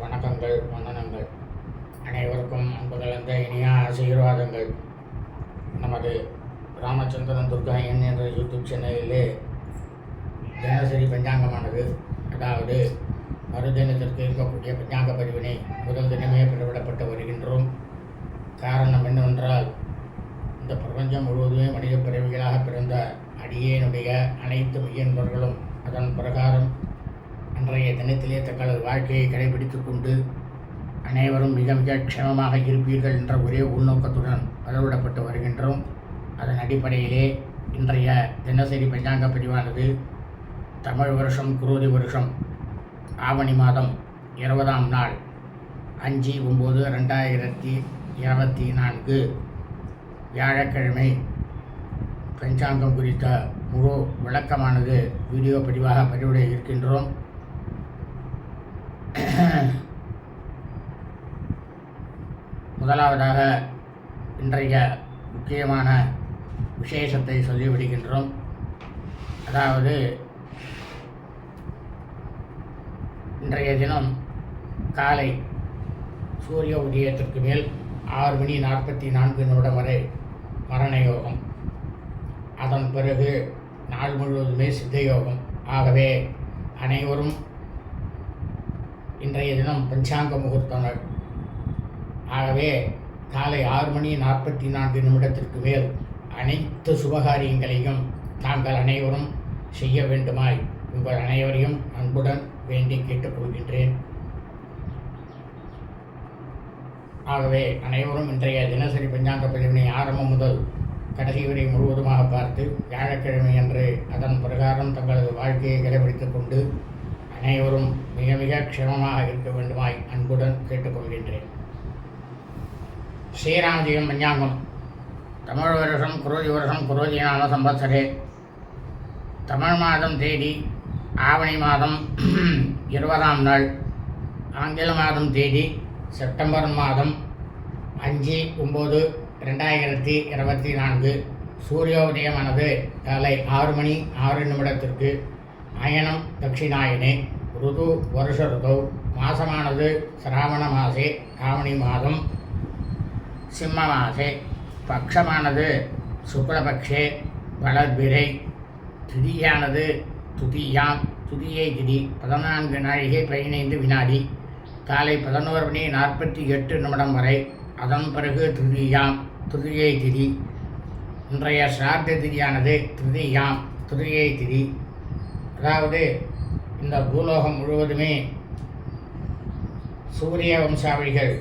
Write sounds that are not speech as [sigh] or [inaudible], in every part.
வணக்கங்கள் வந்தனங்கள். அனைவருக்கும் அன்பு கலந்த இனிய ஆசீர்வாதங்கள். நமது ராமச்சந்திரன் துர்கா என் என்ற யூடியூப் சேனலிலே தினசரி பஞ்சாங்கமானது. அதாவது மறுதினத்திற்கு இருக்கக்கூடிய பஞ்சாங்க பதிவினை முதல் தினமே பிறவிடப்பட்டு வருகின்றோம். காரணம் என்னவென்றால் இந்த பிரபஞ்சம் முழுவதுமே மனித பிறவிகளாக பிறந்த அடியேனுடைய அனைத்து மெய்யன்பர்களும் அதன் பிரகாரம் அன்றைய தினத்திலே தங்களது வாழ்க்கையை கடைபிடித்து கொண்டு அனைவரும் மிக மிக க்ஷமமாக இருப்பீர்கள் என்ற ஒரே உள்நோக்கத்துடன் பதவிடப்பட்டு வருகின்றோம். அதன் அடிப்படையிலே இன்றைய தினசரி பஞ்சாங்க பதிவானது தமிழ் வருஷம் குரோதி வருஷம் ஆவணி மாதம் இருபதாம் நாள் அஞ்சு ஒம்பது ரெண்டாயிரத்தி இருபத்தி நான்கு வியாழக்கிழமை. பஞ்சாங்கம் குறித்த முழு விளக்கமானது வீடியோ பதிவாக பதிவிட இருக்கின்றோம். [coughs] முதலாவதாக இன்றைய முக்கியமான விசேஷத்தை சொல்லிவிடுகின்றோம். அதாவது இன்றைய தினம் காலை சூரிய உதயத்திற்கு மேல் ஆறு மணி நாற்பத்தி நான்கு நிமிடம் வரை மரண யோகம். அதன் பிறகு நாள் முழுவதுமே சித்த யோகம். ஆகவே அனைவரும் இன்றைய தினம் பஞ்சாங்க முகூர்த்தங்கள். ஆகவே காலை ஆறு மணி நாற்பத்தி நான்கு நிமிடத்திற்கு மேல் அனைத்து சுபகாரியங்களையும் தாங்கள் அனைவரும் செய்ய வேண்டுமாய் உங்கள் அனைவரையும் அன்புடன் வேண்டி கேட்டுக்கொள்கின்றேன். ஆகவே அனைவரும் இன்றைய தினசரி பஞ்சாங்க பதிவினை ஆரம்பம் முதல் கடைசி வரை முழுவதுமாக பார்த்து வியாழக்கிழமை அன்று அதன் பிரகாரம் தங்களது வாழ்க்கையை கடைபிடித்துக் கொண்டு அனைவரும் மிக மிக க்ஷமமாக இருக்க வேண்டுமாய் அன்புடன் கேட்டுக்கொள்கின்றேன். ஸ்ரீராமஜெயம் பஞ்சாங்கம். தமிழ் வருஷம் குரோதி வருஷம் குரோதி நாம சம்பத்சரே தமிழ் மாதம் தேதி ஆவணி மாதம் இருபதாம் நாள். ஆங்கில மாதம் தேதி செப்டம்பர் மாதம் அஞ்சு ஒம்பது ரெண்டாயிரத்தி இருபத்தி நான்கு. சூரியோதயமானது காலை ஆறு மணி ஆறு நிமிடத்திற்கு அயனம் தட்சிணாயனே. ருது வருஷ ருது. மாசமானது சிராவண மாசே ஆவணி மாதம் சிம்ம மாசே. பக்ஷமானது சுக்லபக்ஷே வளர்பிரை திதியானது துதியாம். துதியை திதி. பதினான்கு நாழிகை பதினைந்து வினாடி. காலை பதினோரு மணி நாற்பத்தி எட்டு நிமிடம் வரை. அதன் பிறகு திருதியாம் திருதியை திதி. இன்றைய சிரார்த்த திதியானது திருதியாம் திருதியை திதி. அதாவது இந்த பூலோகம் முழுவதுமே சூரிய வம்சாவளிகள்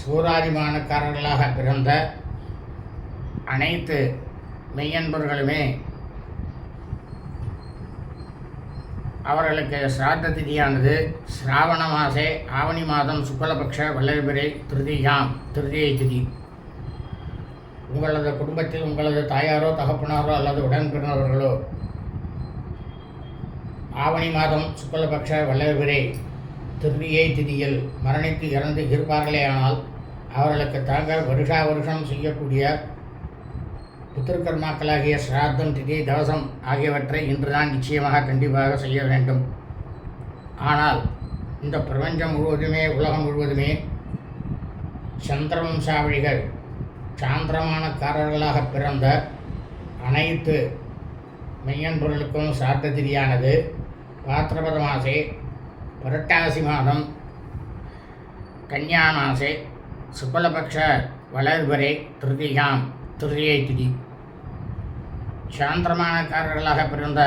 சூராதிமானக்காரர்களாக பிறந்த அனைத்து மெய்யன்பர்களுமே அவர்களுக்கு சிராத்த திதியானது சிராவண மாசே ஆவணி மாதம் சுக்லபக்ஷ வல்லபிரை திருதியாம் திருதியை திதி. உங்களது குடும்பத்தில் உங்களது தாயாரோ தகப்பனாரோ அல்லது உடன்பிறந்தவர்களோ ஆவணி மாதம் சுக்லபக்ஷ வல்லவரே திருவியை திதியில் மரணித்து இறந்து இருப்பார்களேயானால் அவர்களுக்கு தாங்க வருஷா வருஷம் செய்யக்கூடிய பித்திருக்கர்மாக்களாகிய சிராத்தம் திதி தவசம் ஆகியவற்றை இன்றுதான் நிச்சயமாக கண்டிப்பாக செய்ய வேண்டும். ஆனால் இந்த பிரபஞ்சம் முழுவதுமே உலகம் முழுவதுமே சந்திரவம்சாவளிகள் சாந்திரமானக்காரர்களாக பிறந்த அனைத்து மெய்யன்பொருளுக்கும் சாத்த திதியானது. பாத்திரபத மாசே புரட்டாசி மாதம் கன்யா மாசே சுக்லபக்ஷ வளர்வரே திருதியாம் திருதியை திதி. சாந்திரமானக்காரர்களாக பிறந்த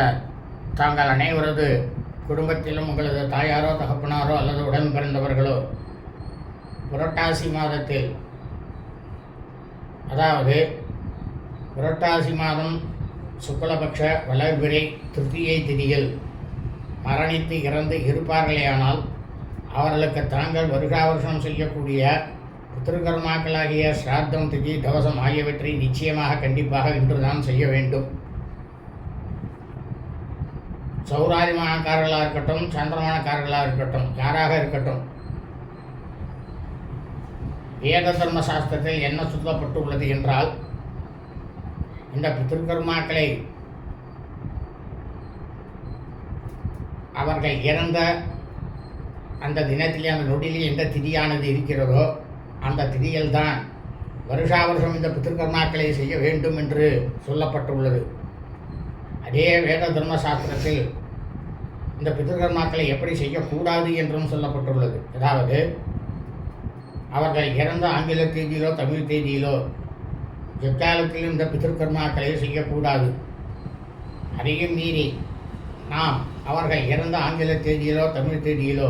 தாங்கள் அனைவரது குடும்பத்திலும் உங்களது தாயாரோ தகப்பனாரோ அல்லது உடன் பிறந்தவர்களோ புரட்டாசி மாதத்தில் அதாவது புரட்டாசி மாதம் சுக்லபக்ஷ வளர்பிறை திருத்தியை திதியில். மரணித்து இறந்து இருப்பார்களேயானால் அவர்களுக்கு தாங்கள் வருகா வருஷம் செய்யக்கூடிய பித்திருக்கர்மாக்களாகிய சிராத்தம் திதி தவசம் ஆகியவற்றை நிச்சயமாக கண்டிப்பாக இன்றுதான் செய்ய வேண்டும். சௌராதிமானக்காரர்களாக இருக்கட்டும் சந்திரமானக்காரர்களாக இருக்கட்டும் யாராக இருக்கட்டும் வேத தர்ம சாஸ்திரத்தில் என்ன சொல்லப்பட்டுள்ளது என்றால் இந்த பித்திருக்கர்மாக்களை அவர்கள் இறந்த அந்த தினத்திலே அந்த நொடியிலே எந்த திதியானது இருக்கிறதோ அந்த திதியில்தான் வருஷா வருஷம் இந்த பித்திருக்கர்மாக்களை செய்ய வேண்டும் என்று சொல்லப்பட்டுள்ளது. அதே வேத தர்ம சாஸ்திரத்தில் இந்த பித்திருக்கர்மாக்களை எப்படி செய்யக்கூடாது என்றும் சொல்லப்பட்டுள்ளது. அதாவது அவர்கள் இறந்த ஆங்கில தேதியிலோ தமிழ் தேதியிலோ எக்காலத்திலும் இந்த பித்திருக்கர்மாக்களை செய்யக்கூடாது. அதையும் மீறி நாம் அவர்கள் இறந்த ஆங்கில தேதியிலோ தமிழ் தேதியிலோ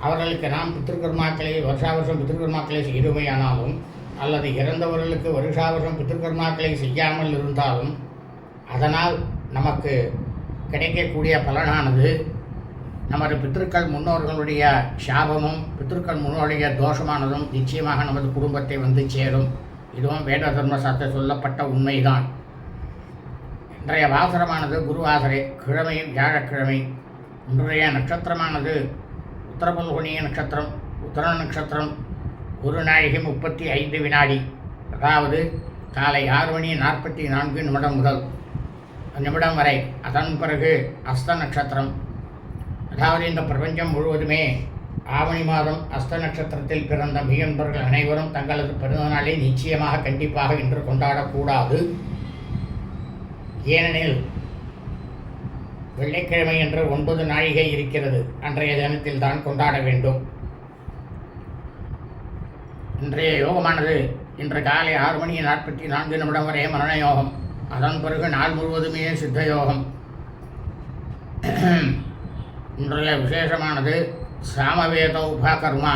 அவர்களுக்கு நாம் பித்திருக்கர்மாக்களை வருஷா வருஷம் பித்திருக்கர்மாக்களை செய்துமையானாலும் அல்லது இறந்தவர்களுக்கு வருஷா வருஷம் பித்திருக்கர்மாக்களை செய்யாமல் இருந்தாலும் அதனால் நமக்கு கிடைக்கக்கூடிய பலனானது நமது பித்திருக்கள் முன்னோர்களுடைய சாபமும் பித்திருக்கள் முன்னோருடைய தோஷமானதும் நிச்சயமாக நமது குடும்பத்தை வந்து சேரும். இதுவும் வேத தர்ம சாஸ்திர சொல்லப்பட்ட உண்மைதான். இன்றைய வாசரமானது குருவாசரே கிழமை வியாழக்கிழமை. இன்றைய நட்சத்திரமானது உத்தரபல்குனிய நட்சத்திரம் உத்தர நட்சத்திரம் ஒரு நாழிகை முப்பத்தி ஐந்து வினாடி. அதாவது காலை ஆறு மணி நாற்பத்தி நான்கு நிமிடம் முதல் நிமிடம் வரை. அதன் பிறகு அஸ்த நட்சத்திரம். அதாவது இந்த பிரபஞ்சம் முழுவதுமே ஆவணி மாதம் அஸ்த நட்சத்திரத்தில் பிறந்த மீன்பர்கள் அனைவரும் தங்களது பிறந்தநாளை நிச்சயமாக கண்டிப்பாக இன்று கொண்டாடக்கூடாது. ஏனெனில் வெள்ளிக்கிழமை என்று ஒன்பது நாழிகை இருக்கிறது. அன்றைய தினத்தில் தான் கொண்டாட வேண்டும். இன்றைய யோகமானது இன்று காலை ஆறு மணி நாற்பத்தி நான்கு நிமிடம் வரை மரண யோகம் அதன் பிறகு நாள் முழுவதுமே சித்த யோகம் இன்றைய விசேஷமானது சாமவேத உபாகர்மா.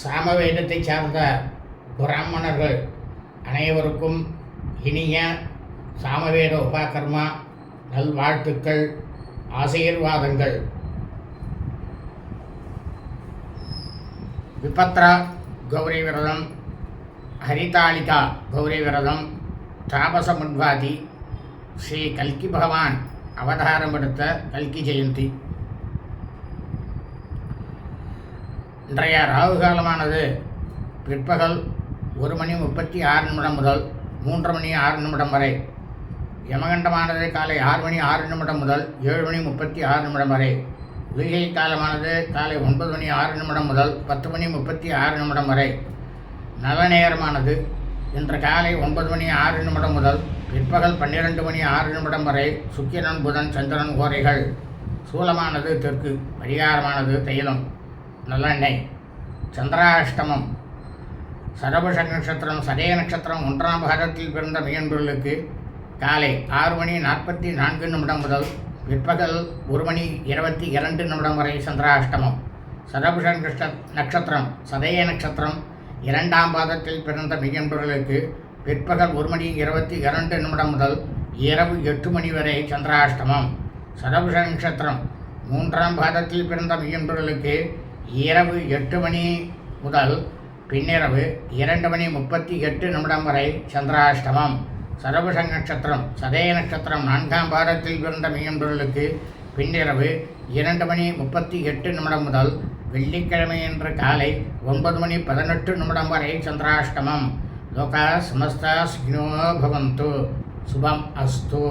சாமவேதத்தை சார்ந்த பிராமணர்கள் அனைவருக்கும் இனிய சாமவேத உபாகர்மா நல்வாழ்த்துக்கள் ஆசீர்வாதங்கள். விபத்ரா கௌரி விரதம் ஹரிதாளிகா கௌரி விரதம் தாபச முன்வாதி ஸ்ரீ கல்கி பகவான் அவதாரம் எடுத்த கல்கி ஜெயந்தி. இன்றைய ராகு காலமானது பிற்பகல் ஒரு மணி முப்பத்தி ஆறு நிமிடம் முதல் மூன்று மணி ஆறு நிமிடம் வரை யமகண்டமானது காலை ஆறு மணி ஆறு நிமிடம் முதல் ஏழு மணி முப்பத்தி ஆறு நிமிடம் வரை. உலிகை காலமானது காலை ஒன்பது மணி ஆறு நிமிடம் முதல் பத்து மணி முப்பத்தி ஆறு நிமிடம் வரை. நல்ல நேரமானது இன்று காலை ஒன்பது மணி ஆறு நிமிடம் முதல் பிற்பகல் பன்னிரெண்டு மணி ஆறு நிமிடம் வரை சுக்கிரன் புதன் சந்திரன் கோரைகள். சூலமானது தெற்கு பரிகாரமானது தைலம் நல்லெண்ணெய். சந்திராஷ்டமம். சரபுஷ நட்சத்திரம் சதய நட்சத்திரம் ஒன்றாம் பாகத்தில் பிறந்த மீன்பொருளுக்கு காலை ஆறு மணி நாற்பத்தி நான்கு நிமிடம் முதல் பிற்பகல் ஒரு மணி இருபத்தி இரண்டு நிமிடம் வரை சந்திராஷ்டமம். சதபுஷன் கிருஷ்ண நட்சத்திரம் சதய நட்சத்திரம் இரண்டாம் பாதத்தில் பிறந்த மெய்யன்பர்களுக்கு பிற்பகல் ஒரு மணி இருபத்தி இரண்டு நிமிடம் முதல் இரவு எட்டு மணி வரை சந்திராஷ்டமம். சரபுஷ நட்சத்திரம் மூன்றாம் பாதத்தில் பிறந்த மெய்யன்பர்களுக்கு இரவு எட்டு மணி முதல் பின்னிரவு இரண்டு மணி முப்பத்தி எட்டு நிமிடம் வரை சந்திராஷ்டமம். சரபுஷ நட்சத்திரம் சதய நட்சத்திரம் நான்காம் பாரத்தில் பிறந்த மெய்யன்பர்களுக்கு பின்னிரவு இரண்டு மணி முப்பத்தி எட்டு நிமிடம் முதல் வெள்ளிக்கிழமை என்ற காலை ஒன்பது மணி பதினெட்டு நிமிடம் வரை சந்திராஷ்டமம். லோகா சமஸ்தா சுகினோ பவந்து. சுபம் அஸ்து.